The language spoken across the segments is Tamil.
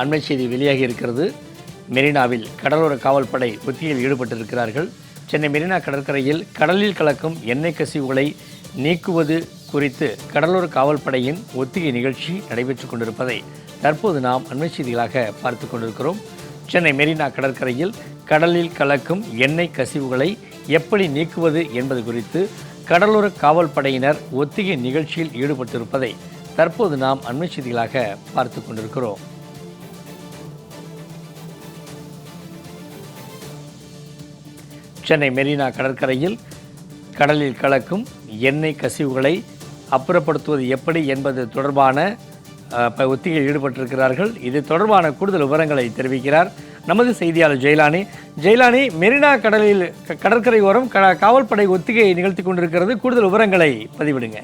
அண்மை செய்தி வெளியாகி இருக்கிறது. மெரினாவில் கடலோர காவல்படை ஒத்தியில் ஈடுபட்டிருக்கிறார்கள். சென்னை மெரினா கடற்கரையில் கடலில் கலக்கும் எண்ணெய் கசிவுகளை நீக்குவது குறித்து கடலோர காவல்படையின் ஒத்திகை நிகழ்ச்சி நடைபெற்றுக் கொண்டிருப்பதை தற்போது நாம் அண்மை செய்திகளாக பார்த்து கொண்டிருக்கிறோம். சென்னை மெரினா கடற்கரையில் கடலில் கலக்கும் எண்ணெய் கசிவுகளை எப்படி நீக்குவது என்பது குறித்து கடலோர காவல்படையினர் ஒத்திகை நிகழ்ச்சியில் ஈடுபட்டிருப்பதை தற்போது நாம் அண்மை செய்திகளாக பார்த்து கொண்டிருக்கிறோம். சென்னை மெரினா கடற்கரையில் கடலில் கலக்கும் எண்ணெய் கசிவுகளை அப்புறப்படுத்துவது எப்படி என்பது தொடர்பான ப- ஒத்திகையில் ஈடுபட்டிருக்கிறார்கள். இது தொடர்பான கூடுதல் விவரங்களை தெரிவிக்கிறார் நமது செய்தியாளர் ஜெயலானி. ஜெயலானி மெரினா கடலில் க- கடற்கரை ஓரம் க- காவல்படை ஒத்திகையை நிகழ்த்தி கொண்டிருக்கிறது. கூடுதல் விவரங்களை பதிவிடுங்க.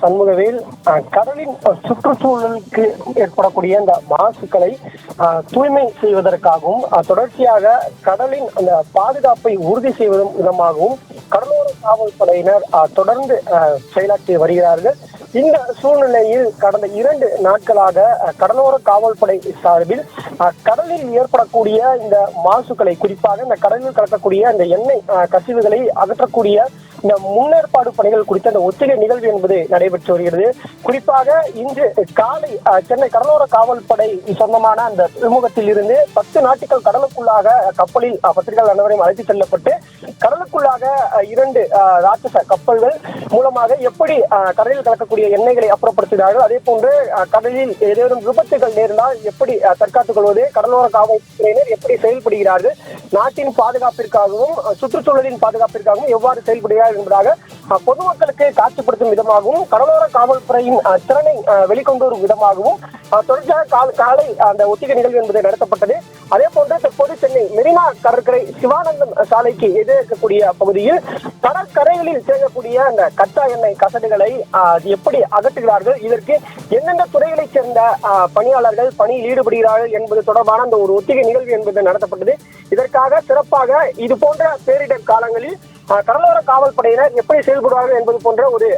சண்முகவேல் அஹ் கடலின் சுற்றுச்சூழலுக்கு ஏற்படக்கூடிய அந்த மாசுக்களை தூய்மை செய்வதற்காகவும் தொடர்ச்சியாக கடலின் அந்த பாதுகாப்பை உறுதி செய்வதும் விதமாகவும் கடலோர காவல்படையினர் அஹ் தொடர்ந்து அஹ் செயலாற்றி வருகிறார்கள். இந்த சூழ்நிலையில் கடந்த இரண்டு நாட்களாக கடலோர காவல்படை சார்பில் கடலில் ஏற்படக்கூடிய இந்த மாசுக்களை குறிப்பாக இந்த கடலில் கலக்கக்கூடிய அந்த எண்ணெய் கசிவுகளை அகற்றக்கூடிய இந்த முன்னேற்பாடு பணிகள் குறித்த அந்த ஒத்திகை நிகழ்வு என்பது நடைபெற்று வருகிறது. குறிப்பாக இன்று காலை சென்னை கடலோர காவல்படை சொந்தமான அந்த துறைமுகத்தில் இருந்து பத்து நாட்டுகள் கடலுக்குள்ளாக கப்பலில் அஹ், பத்திரிகையாளர் அனைவரையும் அழைத்து செல்லப்பட்டு கடலுக்கு அஹ், இரண்டு ராட்சச கப்பல்கள் மூலமாக எப்படி கடலில் கலக்கக்கூடிய எண்ணெய்களை அப்புறப்படுத்துகிறார்கள் அதே போன்று கடலில் ஏதேனும் விபத்துகள் நேர்ந்தால் எப்படி தற்காத்துக் கொள்வது கடலோர காவல்துறையினர் எப்படி செயல்படுகிறார்கள் நாட்டின் பாதுகாப்பிற்காகவும் சுற்றுச்சூழலின் பாதுகாப்பிற்காகவும் எவ்வாறு செயல்படுகிறார்கள் என்பதாக பொதுமக்களுக்கு காட்சிப்படுத்தும் விதமாகவும் கடலோர காவல்துறையின் திறனை வெளிக்கொண்டு வரும் விதமாகவும் தொடர்ச்சியாக காலை அந்த ஒத்திகை நிகழ்வு என்பது நடத்தப்பட்டது. அதே போன்று சென்னை மெரினா கடற்கரை சிவானந்தம் சாலைக்கு எதிரே இருக்கக்கூடிய பகுதியில் கடற்கரைகளில் தேங்கக்கூடிய அந்த கச்சா எண்ணெய் கசடுகளை எப்படி அகற்றுகிறார்கள்? இதற்கு எந்தெந்த துறைகளைச் சேர்ந்த பணியாளர்கள் பணியில் ஈடுபடுகிறார்கள் என்பது தொடர்பான அந்த ஒரு ஒத்திகை நிகழ்வு என்பது நடத்தப்பட்டது. இதற்காக சிறப்பாக இது போன்ற பேரிடர் காலங்களில் கடலோர கடலோர காவல்படையினர் எப்படி செயல்படுவார்கள் என்பது போன்ற ஒரு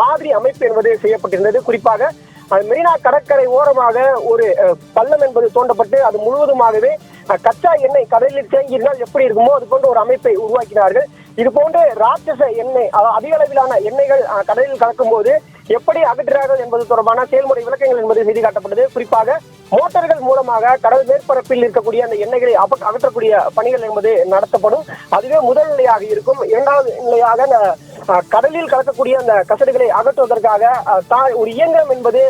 மாதிரி அமைப்பு என்பது செய்யப்பட்டிருந்தது. குறிப்பாக மெரினா கடற்கரை ஓரமாக ஒரு பள்ளம் என்பது தோண்டப்பட்டு அது முழுவதுமாகவே கச்சா எண்ணெய் கடலில் தேங்கியிருந்தால் எப்படி இருக்குமோ அது போன்ற ஒரு அமைப்பை உருவாக்கினார்கள். இது போன்று ராட்சச எண்ணெய் அதிக அளவிலான எண்ணெய்கள் கடலில் கலக்கும் போது எப்படி அகற்றார்கள் என்பது தொடர்பான செயல்முறை விளக்கங்கள் என்பது செய்தி காட்டப்பட்டது குறிப்பாக மோட்டார்கள் மூலமாக கடல் மேற்பரப்பில் இருக்கக்கூடிய அந்த எண்ணெய்களை அப- அகற்றக்கூடிய பணிகள் என்பது நடத்தப்படும். அதுவே முதல் நிலையாக இருக்கும். இரண்டாவது நிலையாக கடலில் கலக்கக்கூடிய அந்த கசடுகளை அகற்றுவதற்காக அஹ், ஒரு இயந்திரம் என்பது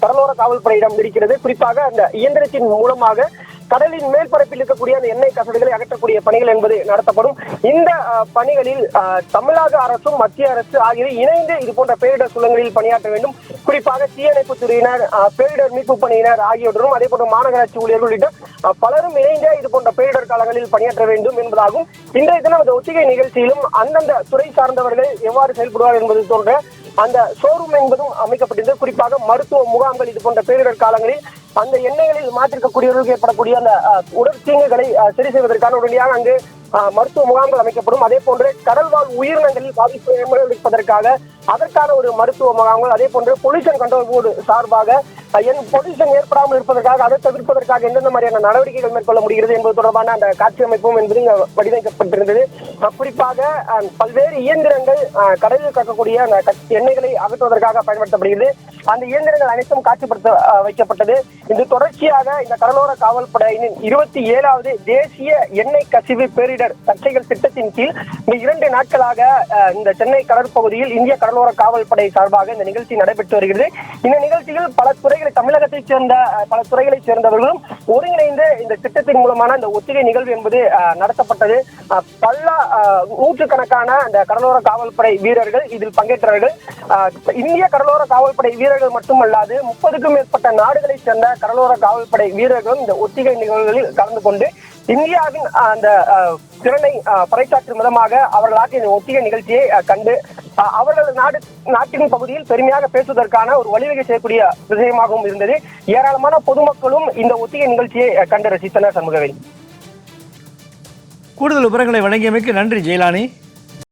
கடலோர காவல்படையிடம் இருக்கிறது. குறிப்பாக அந்த இயந்திரத்தின் மூலமாக கடலின் மேற்பரப்பில் இருக்கக்கூடிய அந்த எண்ணெய் கசடுகளை அகற்றக்கூடிய பணிகள் என்பது நடத்தப்படும். இந்த பணிகளில் தமிழக அரசும் மத்திய அரசு ஆகியவை இணைந்து இது போன்ற பேரிடர் சுழங்களில் பணியாற்ற வேண்டும். குறிப்பாக தீயணைப்பு துறையினர் பேரிடர் மீட்பு பணியினர் ஆகியோரும் அதே போன்ற மாநகராட்சி ஊழியர்கள் உள்ளிட்ட பலரும் இணைந்தே இது போன்ற பேரிடர் காலங்களில் பணியாற்ற வேண்டும் என்பதாகும் இன்றைய தினம் அந்த ஒத்திகை நிகழ்ச்சியிலும் அந்தந்த துறை சார்ந்தவர்கள் எவ்வாறு செயல்படுவார் என்பது போன்ற அந்த ஷோரூம் என்பதும் அமைக்கப்பட்டிருந்தது. குறிப்பாக மருத்துவ முகாம்கள் இது போன்ற பேரிடர் காலங்களில் அந்த எண்ணெய்களில் மாற்றிருக்கக்கூடியவர்களுக்கு ஏற்படக்கூடிய அந்த உடற்தீங்குகளை சரி செய்வதற்கான உடனடியாக அங்கு மருத்துவ முகாம்கள் அமைக்கப்படும். அதே போன்று கடல்வாழ் உயிரினங்களில் பாதிப்பு ஏற்படுவதற்காக அதற்கான ஒரு மருத்துவ முகாம்கள் அதே போன்று பொல்யூஷன் கண்ட்ரோல் போர்டு சார்பாக என் பொல்யூஷன் ஏற்படாமல் இருப்பதற்காக அதை தவிர்ப்பதற்காக எந்தெந்த மாதிரியான நடவடிக்கைகள் மேற்கொள்ள முடிகிறது என்பது தொடர்பான அந்த காட்சி அமைப்பும் என்பது இங்கு வடிவமைக்கப்பட்டிருந்தது. குறிப்பாக பல்வேறு இயந்திரங்கள் கடலில் கக்கக்கூடிய அந்த எண்ணெய்களை அகற்றுவதற்காக பயன்படுத்தப்படுகிறது. அந்த இயந்திரங்கள் அனைத்தும் காட்சிப்படுத்த வைக்கப்பட்டது. இது தொடர்ச்சியாக இந்த கடலோர காவல்படையினின் இருபத்தி ஏழாவது தேசிய எண்ணெய் கசிவு பேரிடர் சர்ச்சைகள் திட்டத்தின் கீழ் இந்த இரண்டு நாட்களாக இந்த சென்னை கடற்பகுதியில் இந்திய கடலோர காவல்படை சார்பாக இந்த நிகழ்ச்சி நடைபெற்று வருகிறது. இந்த நிகழ்ச்சியில் பல துறைகள் தமிழகத்தைச் சேர்ந்த பல துறைகளைச் சேர்ந்தவர்களும் ஒருங்கிணைந்து இந்த திட்டத்தின் மூலமான இந்த ஒத்திகை நிகழ்வு என்பது நடத்தப்பட்டது. அஹ், பல நூற்றுக்கணக்கான அந்த கடலோர காவல்படை வீரர்கள் இதில் பங்கேற்றார்கள். இந்திய கடலோர காவல்படை வீரர்கள் மட்டுமல்லாது முப்பதுக்கும் மேற்பட்ட நாடுகளைச் சேர்ந்த கடலோர காவல்படை வீரர்களும் இந்த ஒத்திகை நிகழ்வுகளில் கலந்து கொண்டு இந்தியாவின் அந்த திறனை பறைசாற்றும் விதமாக அவர்கள் ஆற்றிய ஒத்திகை நிகழ்ச்சியை கண்டு அவர்கள் நாடு நாட்டின் பகுதியில் பெருமையாக பேசுவதற்கான ஒரு வழிவகை செய்யக்கூடிய விஷயமாகவும் இருந்தது. ஏராளமான பொதுமக்களும் இந்த ஒத்திகை நிகழ்ச்சியை கண்டு ரசித்தனர் சண்முகவேல். கூடுதல் விவரங்களை வழங்கியமைக்கு நன்றி ஜெயலானி